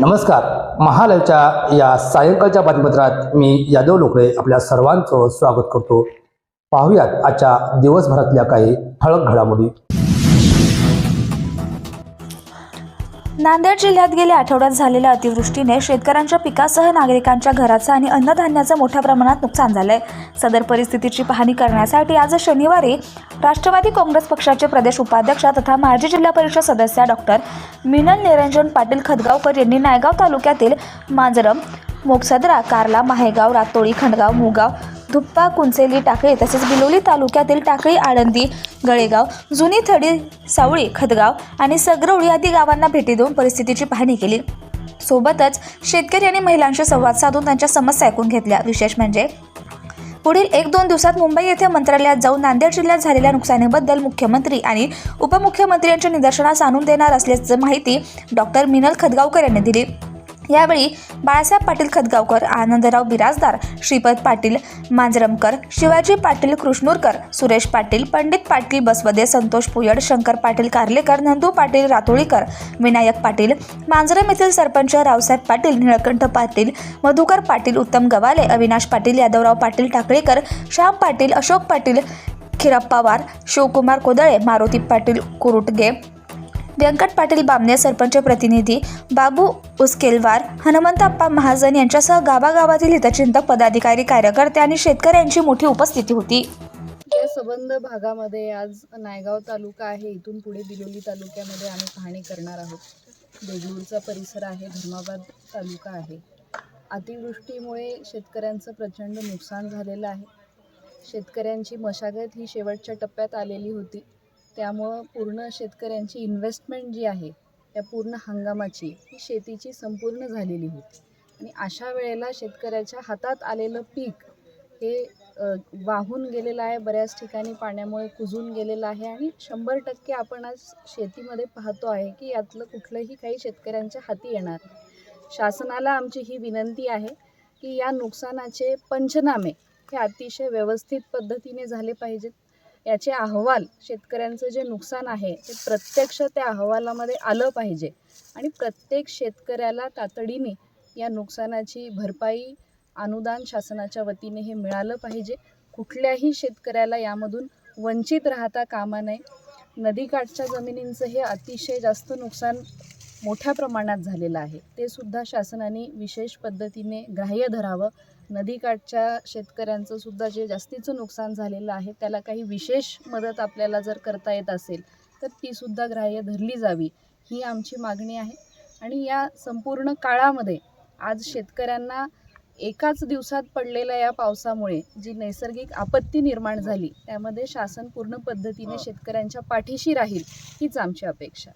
नमस्कार. महालयच्या या सायंकाळच्या बातमीपत्रात मी यादव लोकळे आपल्या सर्वांचं स्वागत करतो. पाहूयात आजच्या दिवसभरातल्या काही ठळक घडामोडी. नांदेड जिल्ह्यात गेल्या आठवड्यात झालेल्या अतिवृष्टीने शेतकऱ्यांच्या पिकासह नागरिकांच्या घराचं आणि अन्नधान्याचं मोठ्या प्रमाणात नुकसान झालंय. सदर परिस्थितीची पाहणी करण्यासाठी आज शनिवारी राष्ट्रवादी काँग्रेस पक्षाचे प्रदेश उपाध्यक्ष तथा माजी जिल्हा परिषद सदस्य डॉक्टर मिनल निरंजन पाटील खदगावकर यांनी नायगाव तालुक्यातील मांजरम मोगसदरा कारला माहेगाव रातोळी खंडगाव मुगाव धुप्पा कुंचेली टाकळी तसेच बिलोली तालुक्यातील टाकळी आळंदी गळेगाव जुनी थडी सावळी खदगाव आणि सगरवळी आदी गावांना भेटी देऊन परिस्थितीची पाहणी केली. सोबतच शेतकरी आणि महिलांशी संवाद साधून त्यांच्या समस्या ऐकून घेतल्या. विशेष म्हणजे पुढील एक दोन दिवसात मुंबई येथे मंत्रालयात जाऊन नांदेड जिल्ह्यात झालेल्या नुकसानीबद्दल मुख्यमंत्री आणि उपमुख्यमंत्री यांच्या निदर्शनास आणून देणार असल्याची माहिती डॉक्टर मिनल खदगावकर यांनी दिली. यावेळी बाळासाहेब पाटील खदगावकर आनंदराव बिराजदार श्रीपद पाटील मांजरमकर शिवाजी पाटील कृष्णूरकर सुरेश पाटील पंडित पाटील बसवदे संतोष पुयड शंकर पाटील कार्लेकर नंदू पाटील रातोळीकर विनायक पाटील मांजरम येथील सरपंच रावसाहेब पाटील निळकंठ पाटील मधुकर पाटील उत्तम गवाले अविनाश पाटील यादवराव पाटील टाकळेकर श्याम पाटील अशोक पाटील खिरप्पावार शिवकुमार कोदळे मारुती पाटील कुरुटगे व्यंकट पाटील बामणे सरपंच प्रतिनिधी बाबू उस्केलवार हनुमंतप्पा महाजन यांच्यासह गावागावातील हितचिंतक पदाधिकारी कार्यकर्ते आणि शेतकऱ्यांची मोठी उपस्थिती होती. या सबंध भागामध्ये आज नायगाव तालुका आहे. इथून पुढे बिलोली तालुक्यामध्ये आम्ही पाहणी करणार आहोत. देगलूरचा परिसर आहे. धर्माबाद तालुका आहे. अतिवृष्टीमुळे शेतकऱ्यांचं प्रचंड नुकसान झालेलं आहे. शेतकऱ्यांची मशागत ही शेवटच्या टप्प्यात आलेली होती. त्यामुळं पूर्ण शेतकऱ्यांची इन्व्हेस्टमेंट जी आहे त्या पूर्ण हंगामाची ही शेतीची संपूर्ण झालेली होती. आणि अशा वेळेला शेतकऱ्याच्या हातात आलेलं पीक हे वाहून गेलेलं आहे बऱ्याच ठिकाणी पाण्यामुळे कुजून गेलेलं आहे. आणि शंभर टक्के आपण आज शेतीमध्ये पाहतो आहे की यातलं कुठलंही काही शेतकऱ्यांच्या हाती येणार नाही. शासनाला आमची ही विनंती आहे की या नुकसानाचे पंचनामे हे अतिशय व्यवस्थित पद्धतीने झाले पाहिजेत. याचे अहवाल शेतकऱ्यांचं जे नुकसान आहे ते प्रत्यक्ष त्या अहवालामध्ये आलं पाहिजे. आणि प्रत्येक शेतकऱ्याला तातडीने या नुकसानाची भरपाई अनुदान शासनाच्या वतीने हे मिळालं पाहिजे. कुठल्याही शेतकऱ्याला यामधून वंचित राहता कामा नये. नदीकाठच्या जमिनींचं हे अतिशय जास्त नुकसान मोठ्या प्रमाणात झालेलं आहे. ते सुद्धा शासनाने विशेष पद्धतीने ग्राह्य धरावं. नदीकाठच्या शेतकऱ्यांचं सुद्धा जे जास्तीचं नुकसान झालेलं आहे त्याला काही विशेष मदत आपल्याला जर करता येत असेल तर ती सुद्धा ग्राह्य धरली जावी ही आमची मागणी आहे. आणि या संपूर्ण काळामध्ये आज शेतकऱ्यांना एकाच दिवसात पडलेल्या या पावसामुळे जी नैसर्गिक आपत्ती निर्माण झाली त्यामध्ये शासन पूर्ण पद्धतीने शेतकऱ्यांच्या पाठीशी राहील हीच आमची अपेक्षा.